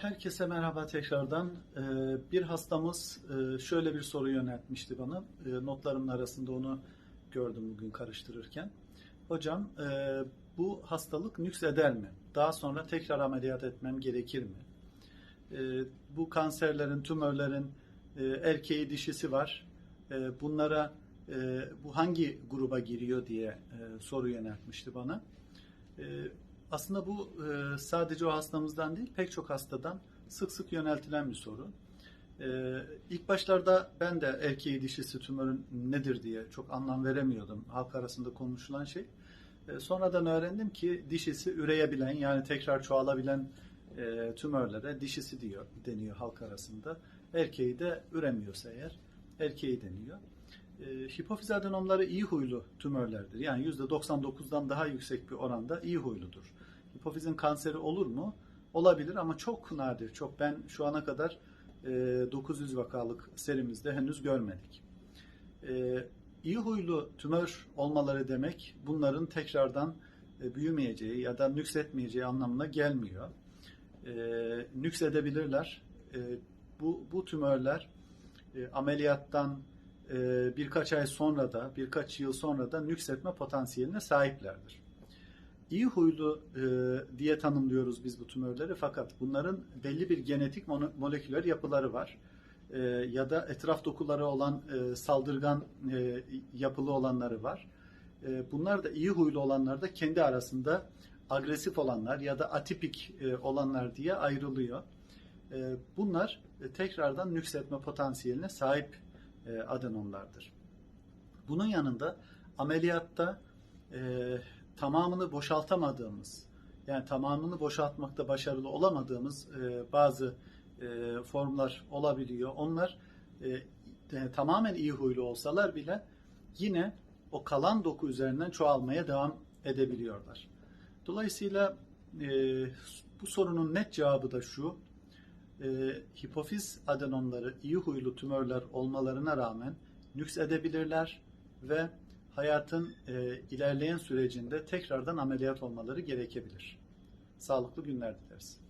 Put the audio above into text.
Herkese merhaba tekrardan. Ee, Bir hastamız e, şöyle bir soru yöneltmişti bana. E, Notlarımın arasında onu gördüm bugün karıştırırken. Hocam e, bu hastalık nükseder mi? Daha sonra tekrar ameliyat etmem gerekir mi? E, Bu kanserlerin, tümörlerin e, erkeği dişisi var. Bunlara e, bu hangi gruba giriyor diye e, soru yöneltmişti bana. E, aslında bu e, sadece o hastamızdan değil, pek çok hastadan sık sık yöneltilen bir soru. E, ilk başlarda ben de erkeği dişisi tümörün nedir diye çok anlam veremiyordum. Halk arasında konuşulan şey. E, sonradan öğrendim ki dişisi üreyebilen yani tekrar çoğalabilen e, tümörlere dişisi diyor deniyor halk arasında. Erkeği de üremiyorsa eğer erkeği deniyor. E, hipofiz adenomları iyi huylu tümörlerdir. Yani %99'dan daha yüksek bir oranda iyi huyludur. Hipofizin kanseri olur mu? Olabilir ama çok nadir. Çok ben şu ana kadar e, 900 vakalık serimizde henüz görmedik. E, iyi huylu tümör olmaları demek bunların tekrardan e, büyümeyeceği ya da nüksetmeyeceği anlamına gelmiyor. E, nüksedebilirler. E, bu, bu tümörler e, ameliyattan e, birkaç ay sonra da birkaç yıl sonra da nüksetme potansiyeline sahiplerdir. İyi huylu e, diye tanımlıyoruz biz bu tümörleri fakat bunların belli bir genetik moleküler yapıları var. E, ya da etraf dokuları olan e, saldırgan e, yapılı olanları var. E, bunlar da iyi huylu olanlar da kendi arasında agresif olanlar ya da atipik e, olanlar diye ayrılıyor. E, bunlar e, tekrardan nüksetme potansiyeline sahip e, adenomlardır. Bunun yanında ameliyatta e, tamamını boşaltamadığımız, yani tamamını boşaltmakta başarılı olamadığımız e, bazı e, formlar olabiliyor. Onlar e, e, tamamen iyi huylu olsalar bile yine o kalan doku üzerinden çoğalmaya devam edebiliyorlar. Dolayısıyla e, bu sorunun net cevabı da şu, e, hipofiz adenomları iyi huylu tümörler olmalarına rağmen nüks edebilirler ve hayatın e, ilerleyen sürecinde tekrardan ameliyat olmaları gerekebilir. Sağlıklı günler dileriz.